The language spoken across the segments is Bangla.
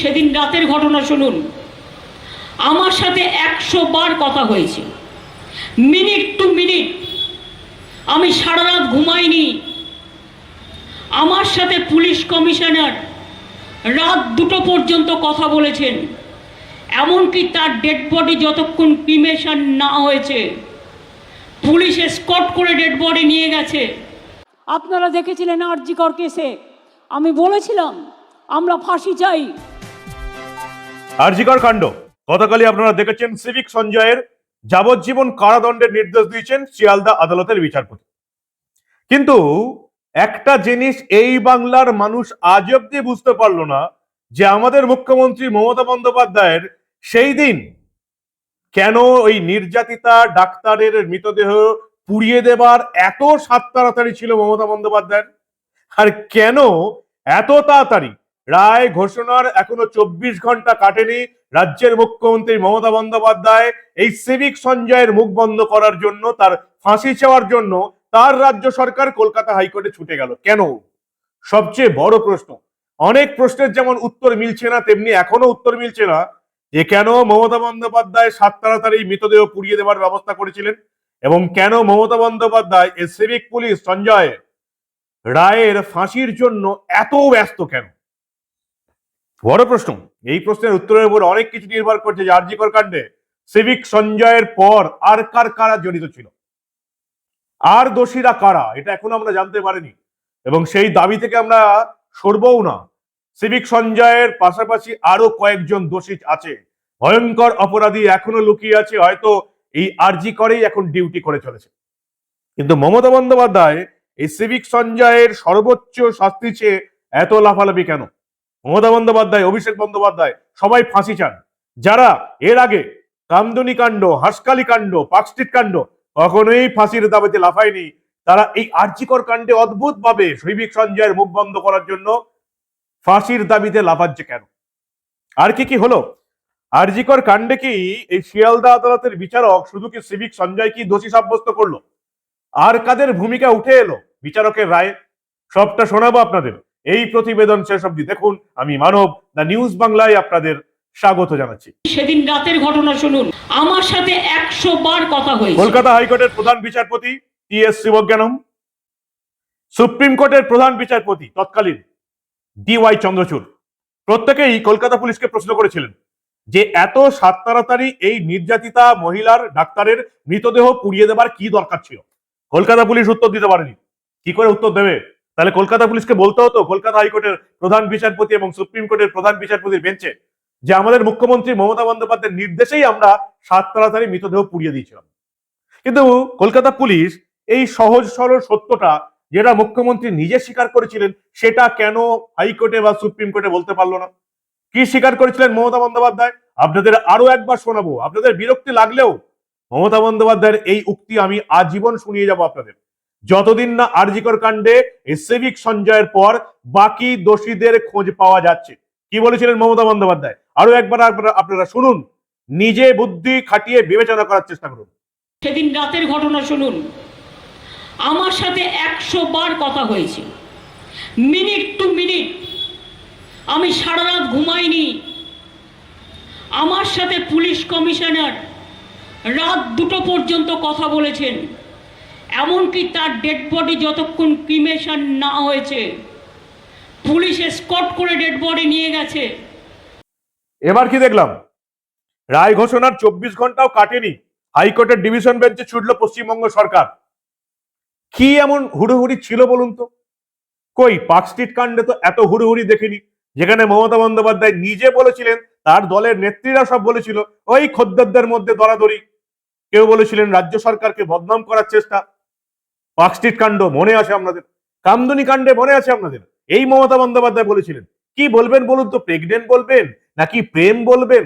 সেদিন রাতের ঘটনা শুনুন। আমার সাথে একশো বার কথা হয়েছে। মিনিট টু মিনিট আমি সারা রাত ঘুমাইনি। আমার সাথে পুলিশ কমিশনার রাত দুটো পর্যন্ত কথা বলেছেন। এমনকি তার ডেড বডি যতক্ষণ ক্রিমেশন না হয়েছে, পুলিশ স্কট করে ডেড বডি নিয়ে গেছে। আপনারা দেখেছিলেন আরজিকর কেসে আমি বলেছিলাম, আমরা ফাঁসি চাই। আরজিকর কাণ্ড। গতকালই আপনারা দেখেছেন সিভিক সঞ্জয়ের যাবজ্জীবন কারাদণ্ডের নির্দেশ দিয়েছেন শিয়ালদা আদালতের বিচারপতি। কিন্তু একটা জিনিস এই বাংলার মানুষ আজ অব্দি বুঝতে পারল না, যে আমাদের মুখ্যমন্ত্রী মমতা বন্দ্যোপাধ্যায়ের সেই দিন কেন ওই নির্যাতিতা ডাক্তারের মৃতদেহ পুড়িয়ে দেবার এত সাত তাড়াতাড়ি ছিল মমতা বন্দ্যোপাধ্যায়ের? আর কেন এত তাড়াতাড়ি রায় ঘোষণার এখনও চব্বিশ ঘণ্টা কাটেনি রাজ্যের মুখ্যমন্ত্রী মমতা বন্দ্যোপাধ্যায় এই সিভিক সঞ্জয়ের মুখ বন্ধ করার জন্য, তার ফাঁসি চাওয়ার জন্য তার রাজ্য সরকার কলকাতা হাইকোর্টে ছুটে গেল। কেন? সবচেয়ে বড় প্রশ্ন। অনেক প্রশ্নের যেমন উত্তর মিলছে না, তেমনি এখনও উত্তর মিলছে না। যে কেন মমতা বন্দ্যোপাধ্যায় সাত তাড়াতাড়ি মৃতদেহ পুড়িয়ে দেওয়ার ব্যবস্থা করেছিলেন এবং কেন মমতা বন্দ্যোপাধ্যায়, এই সিভিক পুলিশ সঞ্জয় রায়ের ফাঁসির জন্য এত ব্যস্ত কেন? বড় প্রশ্ন। এই প্রশ্নের উত্তরের উপর অনেক কিছু নির্ভর করছে যে আরজিকর কাণ্ডে সিভিক সঞ্জয়ের পর আর কার কারা জড়িত ছিল? আর দোষীরা কারা? এটা এখনও আমরা জানতে পারিনি। এবং সেই দাবি থেকে আমরা সরবও না। সিভিক সঞ্জয়ের পাশাপাশি আরও কয়েকজন দোষী আছে। ভয়ঙ্কর অপরাধী এখনও লুকিয়ে আছে, হয়তো এই আরজি করেই এখন ডিউটি করে চলেছে। কিন্তু মমতা বন্দ্যোপাধ্যায় এই সিভিক সঞ্জয়ের সর্বোচ্চ শাস্তি চেয়ে এত লাফালাফি কেন? মমতা বন্দ্যোপাধ্যায়, অভিষেক বন্দ্যোপাধ্যায়, সবাই ফাঁসি চান। যারা এর আগে কামদুনি কাণ্ড, হাসকালি কাণ্ড পাকস্ট্রিট কাণ্ড কখনোই ফাঁসির দাবিতে লাফায়নি, তারা এই আর্যিকর কাণ্ডে অদ্ভুত ভাবে শৈবিক সঞ্জয়ের মুখ বন্ধ করার জন্য ফাঁসির দাবিতে লাফাচ্ছে কেন? আর কি কি হলো? আরজিকর কাণ্ডে কি এই শিয়ালদা আদালতের বিচারক শুধু কি সিভিক সঞ্জয় কি দোষী সাব্যস্ত করল? আর কাদের ভূমিকা উঠে এলো? বিচারকের রায়ে। সবটা শোনাবো আপনাদের। এই প্রতিবেদন শেষ অব্দি দেখুন। আমি মানব দ্য নিউজ বাংলায় আপনাদের স্বাগত জানাচ্ছি। সেদিন রাতের ঘটনা শুনুন। আমার সাথে একশো বার কথা হয়েছে। কলকাতা হাইকোর্টের প্রধান বিচারপতি টি এস শিবজ্ঞানম সুপ্রিম কোর্টের প্রধান বিচারপতি তৎকালীন ডি ওয়াই চন্দ্রচূড়। প্রত্যেকেই কলকাতা পুলিশকে প্রশ্ন করেছিলেন যে এত সাত তাড়াতাড়ি এই নির্যাতিতা মহিলার ডাক্তারের মৃতদেহ পুড়িয়ে দেবার কি দরকার ছিল? কলকাতা পুলিশ উত্তর দিতে পারেনি। কি করে উত্তর দেবে? তাহলে কলকাতা পুলিশকে বলতে হতো, কলকাতা হাইকোর্টের প্রধান বিচারপতি এবং সুপ্রিম কোর্টের প্রধান বিচারপতির বেঞ্চে, যে আমাদের মুখ্যমন্ত্রী মমতা বন্দ্যোপাধ্যায়ের নির্দেশেই আমরা সাত তাড়াতাড়ি মৃতদেহ পুড়িয়ে দিয়েছিলাম। কিন্তু কলকাতা পুলিশ এই সহজ, সরল সত্যটা যেটা মুখ্যমন্ত্রী নিজে স্বীকার করেছিলেন, সেটা কেন হাইকোর্টে বা সুপ্রিম কোর্টে বলতে পারল না? কি স্বীকার করেছিলেন মমতা বন্দ্যোপাধ্যায়? আপনাদের আরও একবার শোনাবো, আপনাদের বিরক্তি লাগলেও মমতা বন্দ্যোপাধ্যায়ের এই উক্তি আমি আজীবন শুনিয়ে যাব আপনাদের। যতদিন না আরজিকর কাণ্ডে সিভিক সঞ্জয়ের পর বাকি দোষীদের খোঁজ পাওয়া যাচ্ছে। কি বলেছিলেন মমতা বন্দ্যোপাধ্যায়? আরও একবার আপনারা শুনুন। নিজে বুদ্ধি খাটিয়ে বিবেচনা করার চেষ্টা করুন। সেদিন রাতের ঘটনা শুনুন। আমার সাথে একশো বার কথা হয়েছে। মিনিট টু মিনিট আমি সারা রাত ঘুমাইনি। আমার সাথে পুলিশ কমিশনার রাত দুটো পর্যন্ত কথা বলেছেন। এমনকি তার ডেড বডি যতক্ষণ ক্রিমেশন না হয়েছে, পুলিশ স্কট করে ডেড বডি নিয়ে গেছে। এবার কি দেখলাম? রায় ঘোষণার চব্বিশ ঘন্টাও কাটেনি। হাইকোর্টের ডিভিশন বেঞ্চে ছুটল পশ্চিমবঙ্গ সরকার। কি এমন হুড়োহুড়ি ছিল বলুন তো? কই, পার্ক স্ট্রিট কাণ্ডে তো এত হুড়োহুড়ি দেখিনি। যেখানে মমতা বন্দ্যোপাধ্যায় নিজে বলেছিলেন, তার দলের নেত্রীরা সব বলেছিল, ওই খদ্দেরদের মধ্যে দরাদরি কেউ বলেছিলেন, রাজ্য সরকারকে বদনাম করার চেষ্টা। পার্ক স্ট্রিট কাণ্ড মনে আছে আপনাদের? কামদুনি কাণ্ডে মনে আছে আপনাদের? এই মমতা বন্দ্যোপাধ্যায় বলেছিলেন। কি বলবেন বলুন তো? প্রেগনেন্ট বলবেন নাকি প্রেম বলবেন?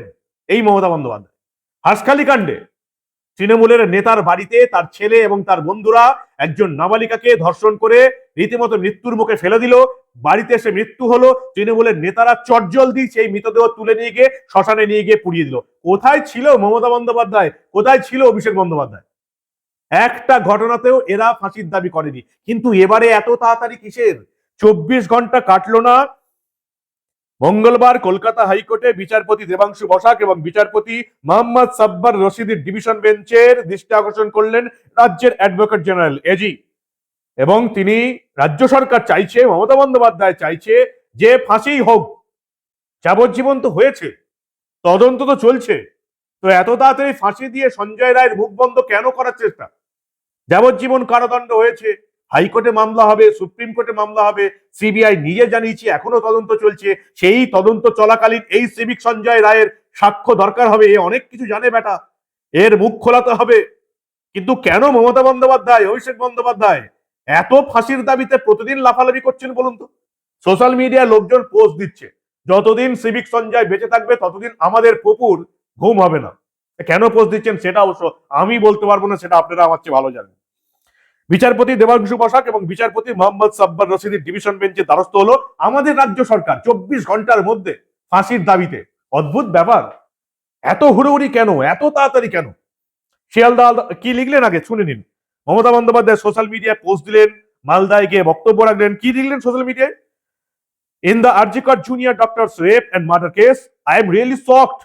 এই মমতা বন্দ্যোপাধ্যায়। হাসখালি কাণ্ডে তৃণমূলের নেতার বাড়িতে তার ছেলে এবং তার বন্ধুরা একজন নাবালিকাকে ধর্ষণ করে রীতিমতো মৃত্যুর মুখে ফেলে দিল। বাড়িতে এসে মৃত্যু হলো। তৃণমূলের নেতারা চটজল দিয়ে সেই মৃতদেহ তুলে নিয়ে গিয়ে শ্মশানে নিয়ে গিয়ে পুড়িয়ে দিল। কোথায় ছিল মমতা বন্দ্যোপাধ্যায়? কোথায় ছিল অভিষেক বন্দ্যোপাধ্যায়? একটা ঘটনাতেও এরা ফাঁসির দাবি করেনি। কিন্তু এবারে এত তাড়াতাড়ি কিসের? চব্বিশ ঘণ্টা কাটলো না। মঙ্গলবার কলকাতা হাইকোর্টে বিচারপতি দেবাংশু বসাক এবং বিচারপতি মোহাম্মদ সাব্বার রশিদের ডিভিশন বেঞ্চের দৃষ্টি আকর্ষণ করলেন রাজ্যের অ্যাডভোকেট জেনারেল এজি এবং তিনি রাজ্য সরকার চাইছে, মমতা বন্দ্যোপাধ্যায় চাইছে যে ফাঁসি হোক। যাবজ্জীবন তো হয়েছে, তদন্ত তো চলছে। তো এত তাড়াতাড়ি ফাঁসি দিয়ে সঞ্জয় রায়ের মুখ বন্ধ কেন করার চেষ্টা? যাবজ্জীবন কারাদণ্ড হয়েছে। হাইকোর্টে মামলা হবে, সুপ্রিম কোর্টে মামলা হবে, সিবিআই নিজে জানিয়েছে এখনও তদন্ত চলছে। সেই তদন্ত চলাকালীন এই সিভিক সঞ্জয় রায়ের সাক্ষ্য দরকার হবে, এ অনেক কিছু জানে বেটা এর মুখ খোলাতে হবে। কিন্তু কেন মমতা বন্দ্যোপাধ্যায়, অভিষেক বন্দ্যোপাধ্যায় এত ফাঁসির দাবিতে প্রতিদিন লাফালাফি করছেন বলুন তো? সোশ্যাল মিডিয়ায় লোকজন পোস্ট দিচ্ছে, যতদিন সিভিক সঞ্জয় বেঁচে থাকবে, ততদিন আমাদের পুকুর ঘুম হবে না। কেন পোস্ট দিচ্ছেন সেটা অবশ্য আমি বলতে পারব না, সেটা আপনারা আমার চেয়ে ভালো জানেন। বিচারপতি দেবাংশু বসাক এবং বিচারপতি মোহাম্মদ সাব্বার রশিদের ডিভিশন বেঞ্চে দ্বারস্থ হলো আমাদের রাজ্য সরকার চব্বিশ ঘণ্টার মধ্যে ফাঁসির দাবিতে। অদ্ভুত ব্যাপার। এত হুড়োহুড়ি কেন? এত তাড়াতাড়ি কেন? শিয়ালদা কি লিখলেন আগে? শুনে নিন। মমতা বন্দ্যোপাধ্যায় সোশ্যাল মিডিয়ায় পোস্ট দিলেন, মালদায় গিয়ে বক্তব্য রাখলেন, কি লিখলেন সোশ্যাল মিডিয়ায় in the RG Kar junior doctor rape and murder case I am really shocked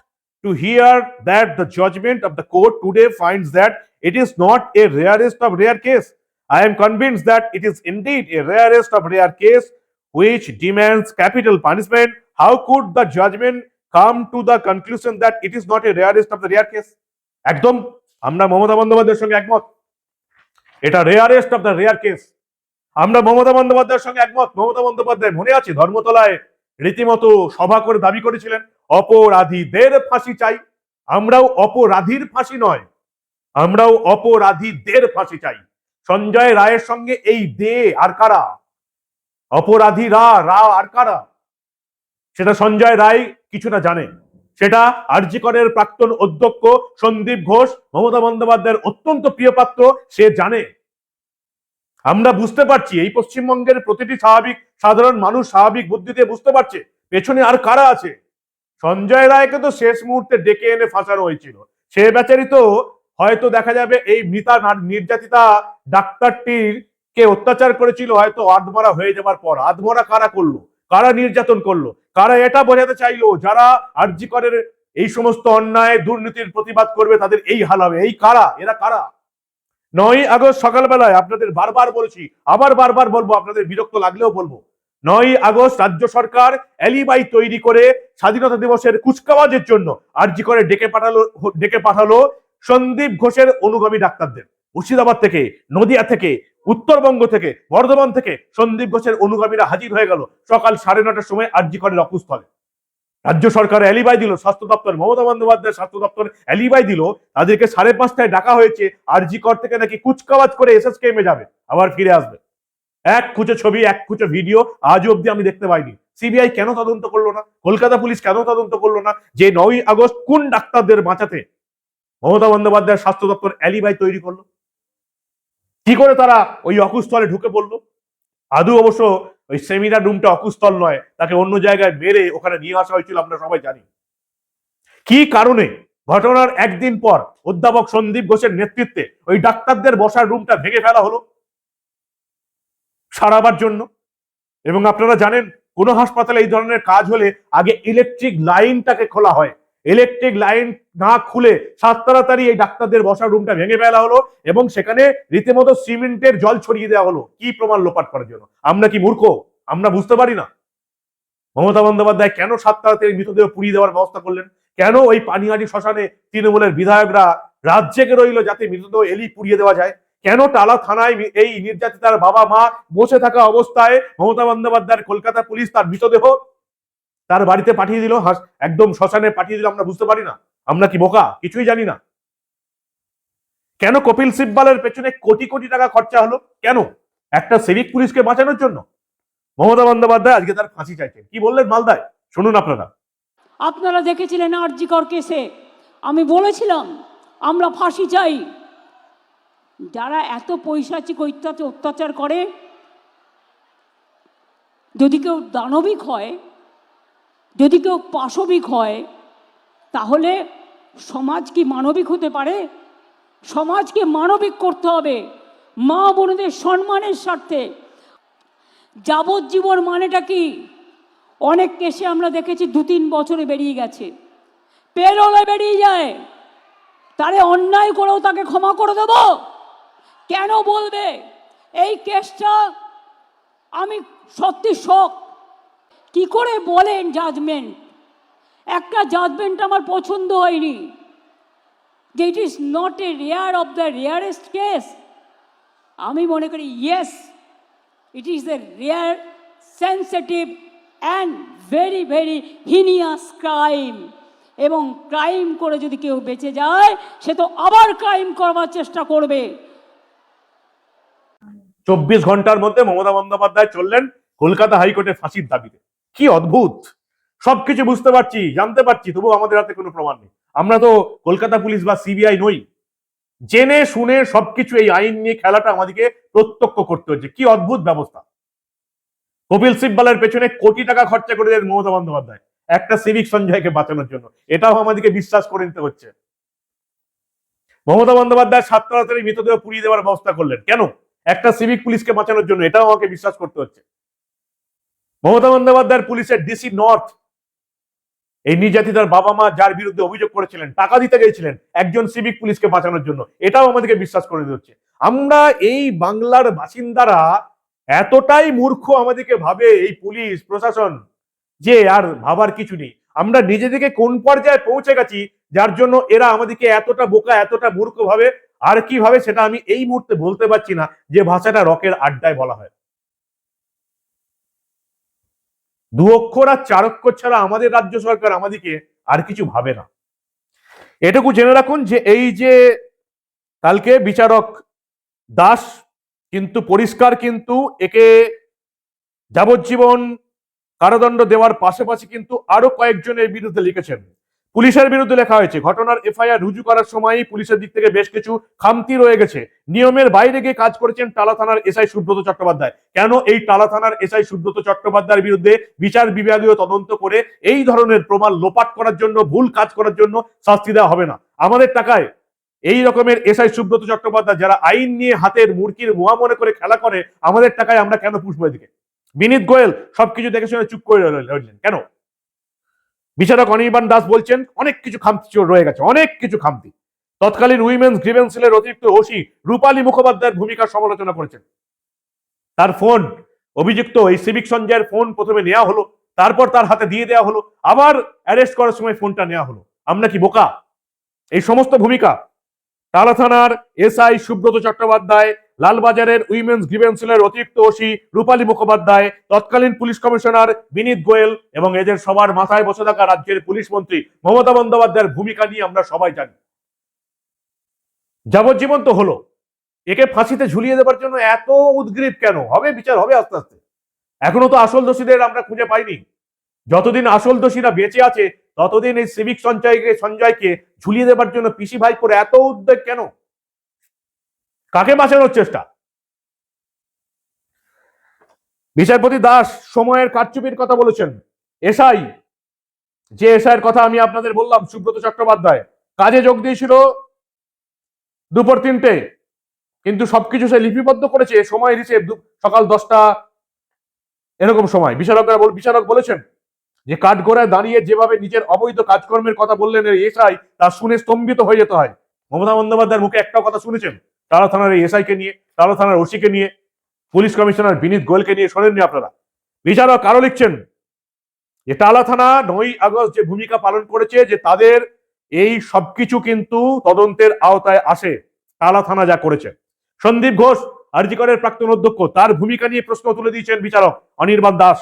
to hear that the judgment of the court today finds that it is not a rarest of rare case. I am convinced that it is indeed a rarest of rare case which demands capital punishment. How could the judgment come to the conclusion that it is not a rarest of the rare case? একদম আমরা মমতা বন্দ্যোপাধ্যায়ের সঙ্গে একমত এটা rarest of the rare case আমরা মমতা বন্দ্যোপাধ্যায়ের সঙ্গে একমত মমতা বন্দ্যোপাধ্যায় মনে আছে ধর্মতলায় রীতিমতো সভা করে দাবি করেছিলেন, অপরাধীদের ফাঁসি চাই। আমরাও অপরাধীর ফাঁসি নয়, আমরাও অপরাধীদের ফাঁসি চাই। সঞ্জয় রায়ের সঙ্গে এই দে আর কারা? অপরাধীরা, রা আর কারা? সেটা সঞ্জয় রায় কিছুটা জানে। সেটা আরজিকরের প্রাক্তন অধ্যক্ষ সন্দীপ ঘোষ, মমতা বন্দ্যোপাধ্যায়ের অত্যন্ত প্রিয় পাত্র, সে জানে। আমরা বুঝতে পারছি, এই পশ্চিমবঙ্গের প্রতিটি স্বাভাবিক, সাধারণ মানুষ স্বাভাবিক বুদ্ধিতে বুঝতে পারছে পেছনে আর কারা আছে। সঞ্জয় রায়কে তো শেষ মুহূর্তে ডেকে এনে ফাঁসানো হয়েছিল। সে বেচারি তো হয়তো দেখা যাবে এই মৃতা নার- নির্যাতিতা ডাক্তারটির কে অত্যাচার করেছিল, হয়তো আধমরা হয়ে যাবার পর। আধমরা কারা করল? কারা নির্যাতন করল? কারা এটা বোঝাতে চাইলো? যারা আরজি করের এই সমস্ত অন্যায়, দুর্নীতির প্রতিবাদ করবে, তাদের এই হাল হবে। এই কারা? এরা কারা? নয় আগস্ট সকালবেলায় আপনাদের বারবার বলছি, আবার বারবার বলব, আপনাদের বিরক্ত লাগলেও বলব। নয় আগস্ট রাজ্য সরকার অ্যালিবাই তৈরি করে স্বাধীনতা দিবসের কুচকাওয়াজের জন্য আরজি করে ডেকে পাঠালো ডেকে পাঠালো সন্দীপ ঘোষের অনুগামী ডাক্তারদের। মুর্শিদাবাদ থেকে, নদিয়া থেকে, উত্তরবঙ্গ থেকে, বর্ধমান থেকে সন্দীপ ঘোষের অনুগামীরা হাজির হয়ে গেল। সকাল সাড়ে নটার সময় আরজি করে রকুস্থলে রাজ্য সরকার অ্যালিবাই দিল, স্বাস্থ্য দপ্তর, মমতা বন্দ্যোপাধ্যায় স্বাস্থ্য দপ্তর অ্যালিবাই দিল, তাদেরকে সাড়ে পাঁচটায় ডাকা হয়েছে, আরজি কর থেকে নাকি কুচকাওয়াজ করে এসএস কেমে যাবে, আবার ফিরে আসবে। এক খুঁচো ছবি, এক খুঁচো ভিডিও আজ অব্দি আমি দেখতে পাইনি। সিবিআই কেন তদন্ত করল না? কলকাতা পুলিশ কেন তদন্ত করল না? যে নয় আগস্ট কোন ডাক্তারদের বাঁচাতে মমতা বন্দ্যোপাধ্যায়ের স্বাস্থ্য দপ্তর অ্যালিবাই তৈরি করল? কি করে তারা ওই অকুস্থলে ঢুকে পড়ল? আদৌ অবশ্য ওই সেমিনার রুমটা অকুস্থল নয়, তাকে অন্য জায়গায় মেরে ওখানে নিয়ে আসা হয়েছিল, আমরা সবাই জানি। কি কারণে? ঘটনার একদিন পর অধ্যাপক সন্দীপ ঘোষের নেতৃত্বে ওই ডাক্তারদের বসার রুমটা ভেঙে ফেলা হলো। সারাবার জন্য। এবং আপনারা জানেন, কোন হাসপাতালে এই ধরনের কাজ হলে আগে ইলেকট্রিক লাইনটাকে খোলা হয়। ইলেকট্রিক লাইন না খুলে সাত তাড়াতাড়ি এই ডাক্তারদের বসার রুমটা ভেঙে ফেলা হলো এবং সেখানে রীতিমতো সিমেন্টের জল ছড়িয়ে দেওয়া হলো। কি প্রমাণ লোপাট করার জন্য? আমরা কি মূর্খ? আমরা বুঝতে পারি না। মমতা বন্দ্যোপাধ্যায় কেন সাত তাড়াতাড়ি মৃতদেহ পুড়িয়ে দেওয়ার ব্যবস্থা করলেন? কেন ওই পানিহাটি শ্মশানে তৃণমূলের বিধায়করা রাত রইল যাতে মৃতদেহ এলি পুড়িয়ে দেওয়া যায়? কেন টালা থানায় এই নির্যাতিতার বাবা মা বসে থাকা অবস্থায় মমতা বন্দ্যোপাধ্যায়ের কলকাতা পুলিশ তার মৃতদেহ তার বাড়িতে পাঠিয়ে দিল? একদম শ্মশানে পাঠিয়ে দিল, আমরা বুঝতে পারি না। আমরা কি বোকা? কিছুই জানি না। কেন কপিল সিব্বালের পেছনে কোটি কোটি টাকা খরচা হলো? কেন? একটা সিভিক পুলিশকে বাঁচানোর জন্য। মমতা বন্দ্যোপাধ্যায় আজকে তার ফাঁসি চাইছেন। কি বললেন মালদায়? শুনুন আপনারা। আপনারা দেখেছিলেন আরজিকর কেসে? আমি বলেছিলাম, আমরা ফাঁসি চাই। যারা এত পৈশাচিক অত্যাচার করে, যদি কেউ দানবিক হয় যদি কেউ পাশবিক হয়, তাহলে সমাজ কি মানবিক হতে পারে? সমাজকে মানবিক করতে হবে মা বোনদের সম্মানের স্বার্থে। যাবজ্জীবন মানেটা কি? অনেক কেসে আমরা দেখেছি দু তিন বছরে বেরিয়ে গেছে। পেরোলে বেরিয়ে যায়। তারে অন্যায় করেও তাকে ক্ষমা করে দেব। কেন বলবে? এই কেসটা আমি সত্যি শখ কি করে বলেন জাজমেন্ট একটা জাজমেন্ট আমার পছন্দ হয়নি। যে it is not a rare of the rarest case আমি মনে করি yes it is the rare sensitive and very very heinous crime এবং ক্রাইম করে যদি কেউ বেঁচে যায়, সে তো আবার ক্রাইম করবার চেষ্টা করবে। চব্বিশ ঘণ্টার মধ্যে মমতা বন্দ্যোপাধ্যায় চললেন কলকাতা হাইকোর্টে ফাঁসির দাবিতে। কি অদ্ভুত? সবকিছু বুঝতে পারছি, জানতে পারছি তবু আমাদের হাতে কোনো প্রমাণ নেই। আমরা তো কলকাতা পুলিশ বা সিবিআই নই। জেনে শুনে সবকিছু এই আইন নিয়ে খেলাটা আমাদেরকে প্রত্যক্ষ করতে হচ্ছে। কি অদ্ভুত ব্যবস্থা। কপিল সিব্বালের পেছনে কোটি টাকা খরচা করে দেন মমতা বন্দ্যোপাধ্যায়, একটা সিভিক সঞ্জয়কে বাঁচানোর জন্য। এটাও আমাদেরকে বিশ্বাস করে নিতে হচ্ছে। মমতা বন্দ্যোপাধ্যায় সাত তাড়াতাড়ি মৃতদেহ পুড়িয়ে দেওয়ার ব্যবস্থা করলেন। কেন? একটা সিভিক পুলিশকে বাঁচানোর জন্য, এটাও আমাকে বিশ্বাস করতে হচ্ছে। মমতা বন্দ্যোপাধ্যায়ের পুলিশের ডিসি নর্থ। এই নির্যাতিতার বাবা মা যার বিরুদ্ধে অভিযোগ করেছিলেন, টাকা দিতে গিয়েছিলেন একজন সিভিক পুলিশকে বাঁচানোর জন্য, এটাও আমাদেরকে বিশ্বাস করে দিচ্ছে আমরা এই বাংলার বাসিন্দারা এতটাই মূর্খ আমাদেরকে ভাবে এই পুলিশ, প্রশাসন, যে আর ভাবার কিছু নেই। আমরা নিজেদেরকে কোন পর্যায়ে পৌঁছে গেছি, যার জন্য এরা আমাদেরকে এতটা বোকা, এতটা মূর্খ ভাবে, আর কীভাবে সেটা আমি এই মুহূর্তে বলতে পারছি না, যে ভাষাটা রকের আড্ডায় বলা হয়। দু অক্ষর আর চার অক্ষর ছাড়া আমাদের রাজ্য সরকার আমাদেরকে আর কিছু ভাবে না। এটুকু জেনে রাখুন যে এই যে কালকে বিচারক দাস কিন্তু পরিষ্কার কিন্তু একে যাবজ্জীবন কারাদণ্ড দেওয়ার পাশাপাশি কিন্তু আরও কয়েকজনের বিরুদ্ধে লিখেছেন। পুলিশের বিরুদ্ধে লেখা হয়েছে, ঘটনার এফআইআর রুজু করার সময় পুলিশের দিক থেকে বেশ কিছু খামতি রয়ে গেছে। নিয়মের বাইরে গিয়ে কাজ করেছেন টালা থানার এসআই সুব্রত চট্টোপাধ্যায়। কেন এই টালা থানার এসআই সুব্রত চট্টোপাধ্যায়ের বিরুদ্ধে বিচার বিভাগীয় তদন্ত করে এই ধরনের প্রমাণ লোপাট করার জন্য, ভুল কাজ করার জন্য শাস্তি দেওয়া হবে না? আমাদের টাকায় এই রকমের এসআই সুব্রত চট্টোপাধ্যায় যারা আইন নিয়ে হাতের মুরকির মোয়া মনে করে খেলা করে, আমাদের টাকায় আমরা কেন পুষবো এদিকে? বিনীত গোয়েল সবকিছু দেখে শুনে চুপ করে রইলেন। কেন? বিচারক অনির্বাণ দাস বলছেন, অনেক কিছু খামতি রয়ে গেছে, অনেক কিছু খামতি। তৎকালীন উইমেন্স গ্রিভেন্সিলের অতিরিক্ত ওসি রূপালী মুখোপাধ্যায়ের ভূমিকার সমালোচনা করেছেন। তার ফোন অভিযুক্ত এই সিভিক সঞ্জয়ের ফোন প্রথমে নেওয়া হলো, তারপর তার হাতে দিয়ে দেওয়া হলো, আবার অ্যারেস্ট করার সময় ফোনটা নেওয়া হলো। আমরা কি বোকা? এই সমস্ত ভূমিকা টালা থানার এসআই সুব্রত চট্টোপাধ্যায় লালবাজারের উইমেন্স গ্রিভেন্সিলের অতিরিক্ত ওসি রূপালী মুখোপাধ্যায়, তৎকালীন পুলিশ কমিশনার বিনীত গোয়েল এবং এদের সবার মাথায় বসে থাকা রাজ্যের পুলিশ মন্ত্রী মমতা বন্দ্যোপাধ্যায়ের ভূমিকা নিয়ে আমরা সবাই জানি। যাবজ্জীবন তো হলো। একে ফাঁসিতে ঝুলিয়ে দেবার জন্য এত উদ্গ্রীব কেন? হবে বিচার, হবে আস্তে আস্তে। এখনও তো আসল দোষীদের আমরা খুঁজে পাইনি। যতদিন আসল দোষীরা বেঁচে আছে, ততদিন এই সিভিক সঞ্চয়কে, সঞ্জয়কে ঝুলিয়ে দেবার জন্য পিসি ভাই করে এত উদ্বেগ কেন? কাকে বাঁচানোর চেষ্টা? বিচারপতি দাস সময়ের কারচুপির কথা বলেছেন। এসআই, যে এসআইয়ের কথা আমি আপনাদের বললাম, সুব্রত চট্টোপাধ্যায়, কাজে যোগ দিয়েছিল দুপুর তিনটে, কিন্তু সবকিছু সে লিপিবদ্ধ করেছে, সময় হিসেব সকাল দশটা, এরকম সময়। বিচারকরা বিচারক বলেছেন যে কাঠগড়ায় দাঁড়িয়ে যেভাবে নিজের অবৈধ কাজকর্মের কথা বললেন এসআই, তা শুনে স্তম্ভিত হয়ে যেতে হয়। মমতা বন্দ্যোপাধ্যায়ের মুখে একটা কথা শুনেছেন? তারা থানার এসআই কে নিয়ে, তারা থানার ওসিকে নিয়ে, পুলিশ কমিশনার বিনীত গোয়েলকে নিয়ে শোনেননি আপনারা? বিচারক আরও লিখছেন, যে টালা থানা নয় আগস্ট যে ভূমিকা পালন করেছে, যে তাদের এই সবকিছু কিন্তু তদন্তের আওতায় আসে, টালা থানা যা করেছে। সন্দীপ ঘোষ, আরজিকরের প্রাক্তন অধ্যক্ষ, তার ভূমিকা নিয়ে প্রশ্ন তুলে দিয়েছেন বিচারক অনির্বাণ দাস।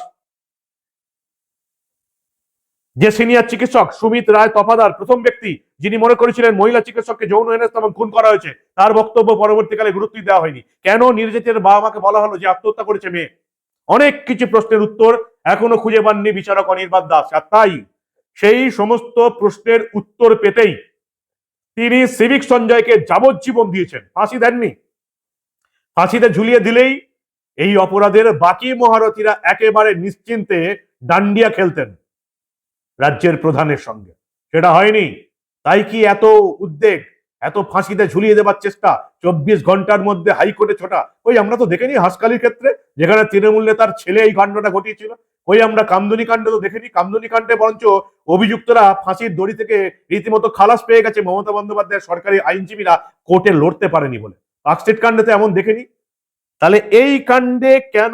যে সিনিয়র চিকিৎসক সুমিত রায় তফাদার, প্রথম ব্যক্তি যিনি মনে করেছিলেন মহিলা চিকিৎসককে যৌন হেনস্থা এবং খুন করা হয়েছে, তার বক্তব্য পরবর্তীকালে গুরুত্ব দেওয়া হয়নি। কেন নির্যাতিতের বাবা মাকে বলা হলো যে আত্মহত্যা করেছে মেয়ে? অনেক কিছু প্রশ্নের উত্তর এখনও খুঁজে পাননি বিচারক অনির্বাণ দাস, আর তাই সেই সমস্ত প্রশ্নের উত্তর পেতেই তিনি সিভিক সঞ্জয়কে যাবজ্জীবন দিয়েছেন। ফাঁসি দেননি। ফাঁসিতে ঝুলিয়ে দিলেই এই অপরাধের বাকি মহারথীরা একেবারে নিশ্চিন্তে ডান্ডিয়া খেলতেন। রাজ্যের প্রধানের সঙ্গে। সেটা হয়নি। তাই কি এত উদ্বেগ, এত ফাঁসিতে ঝুলিয়ে দেবার চেষ্টা, চব্বিশ ঘণ্টার মধ্যে হাইকোর্টে ছোটা? ওই আমরা তো দেখেনি হাসকালির ক্ষেত্রে, যেখানে তৃণমূল তার ছেলে এই কাণ্ডটা ঘটিয়েছিল। ওই আমরা কামদুনি কাণ্ড তো দেখেনি। কামদুনি কাণ্ডে বরঞ্চ অভিযুক্তরা ফাঁসির দড়ি থেকে রীতিমতো খালাস পেয়ে গেছে মমতা বন্দ্যোপাধ্যায়ের সরকারি আইনজীবীরা। কোর্টে লড়তে পারেনি বলে। পার্কস্ট্রিট কাণ্ডে তো এমন দেখেনি। তাহলে এই কাণ্ডে কেন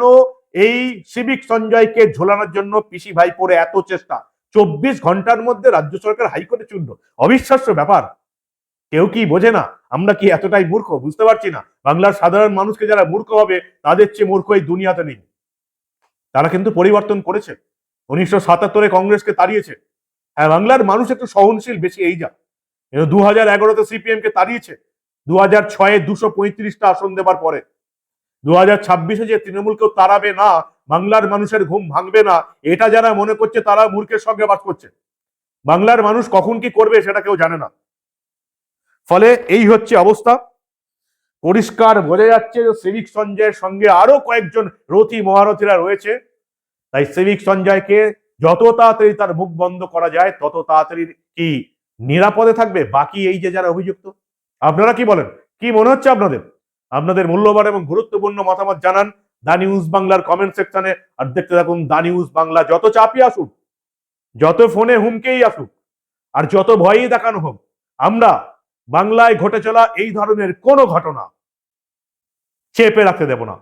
এই সিভিক সঞ্জয়কে ঝোলানোর জন্য পিসি ভাই পরে এত চেষ্টা? চব্বিশ ঘণ্টার মধ্যে রাজ্য সরকার হাইকোর্টে চুনল অবিশ্বাস্য ব্যাপার। কেউ কি বোঝে না, আমরা কি এতটাই মূর্খ? বুঝতে পারছি না। বাংলার সাধারণ মানুষকে যারা মূর্খ হবে তাদের চেয়ে মূর্খ এই দুনিয়াতে নেই। তারা কিন্তু পরিবর্তন করেছে। উনিশশো সাতাত্তরে কংগ্রেসকে তাড়িয়েছে। হ্যাঁ বাংলার মানুষ একটু সহনশীল, বেশি এই যা। দু হাজার এগারোতে সিপিএম কে তাড়িয়েছে। দু হাজার ছয়ে দুশো পঁয়ত্রিশটা আসন দেবার পরে। দু হাজার ছাব্বিশে যে তৃণমূলকেও তাড়াবে না বাংলার মানুষের ঘুম ভাঙবে না। এটা যারা মনে করছে তারা মূর্খের সঙ্গে বাস করছে। বাংলার মানুষ কখন কি করবে সেটা কেউ জানে না। ফলে এই হচ্ছে অবস্থা। পরিষ্কার বোঝা যাচ্ছে যে সিভিক সঞ্জয়ের সঙ্গে আরও কয়েকজন রথী মহারথীরা রয়েছে। তাই সিভিক সঞ্জয়কে যত তাড়াতাড়ি তার মুখ বন্ধ করা যায়, তত তাড়াতাড়ি কি নিরাপদে থাকবে? বাকি এই যে যারা অভিযুক্ত, আপনারা কি বলেন? কি মনে হচ্ছে আপনাদের? আপনাদের মূল্যবান এবং গুরুত্বপূর্ণ মতামত জানান। দা নিউজ বাংলার কমেন্ট সেকশনে আর দেখতে থাকুন দা নিউজ বাংলা। যত চাপই আসুক, যত ফোনে হুমকেই আসুক, আর যত ভয়ই দেখানো হোক, আমরা বাংলায় ঘটে চলা এই ধরনের কোনো ঘটনা চেপে রাখতে দেব না।